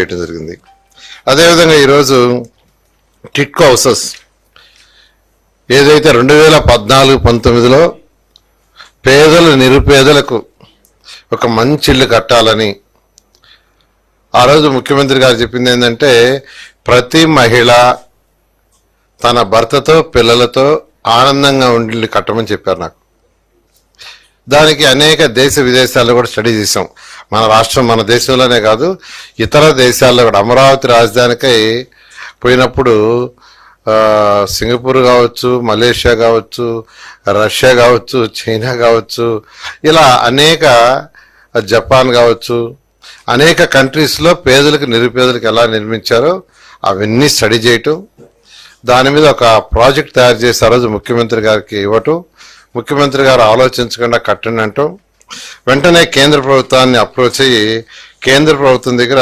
చేయడం జరిగింది. అదేవిధంగా ఈరోజు టిట్కో హౌసెస్ ఏదైతే రెండు వేల పద్నాలుగు పంతొమ్మిదిలో పేదలు నిరుపేదలకు ఒక మంచి ఇల్లు కట్టాలని ఆ రోజు ముఖ్యమంత్రి గారు చెప్పింది ఏంటంటే ప్రతి మహిళ తన భర్తతో పిల్లలతో ఆనందంగా ఉండి కట్టమని చెప్పారు నాకు. దానికి అనేక దేశ విదేశాల్లో కూడా స్టడీ చేసాం మన రాష్ట్రం మన దేశంలోనే కాదు ఇతర దేశాల్లో కూడా. అమరావతి రాజధానికై పోయినప్పుడు సింగపూర్ కావచ్చు మలేషియా కావచ్చు రష్యా కావచ్చు చైనా కావచ్చు ఇలా అనేక జపాన్ కావచ్చు అనేక కంట్రీస్లో పేదలకు నిరుపేదలకు ఎలా నిర్మించారో అవన్నీ స్టడీ చేయటం దాని మీద ఒక ప్రాజెక్ట్ తయారు చేసి ఆ రోజు ముఖ్యమంత్రి గారికి ఇవ్వటం ముఖ్యమంత్రి గారు ఆలోచించకుండా కట్టండి అంటూ వెంటనే కేంద్ర ప్రభుత్వాన్ని అప్రోచ్ అయ్యి కేంద్ర ప్రభుత్వం దగ్గర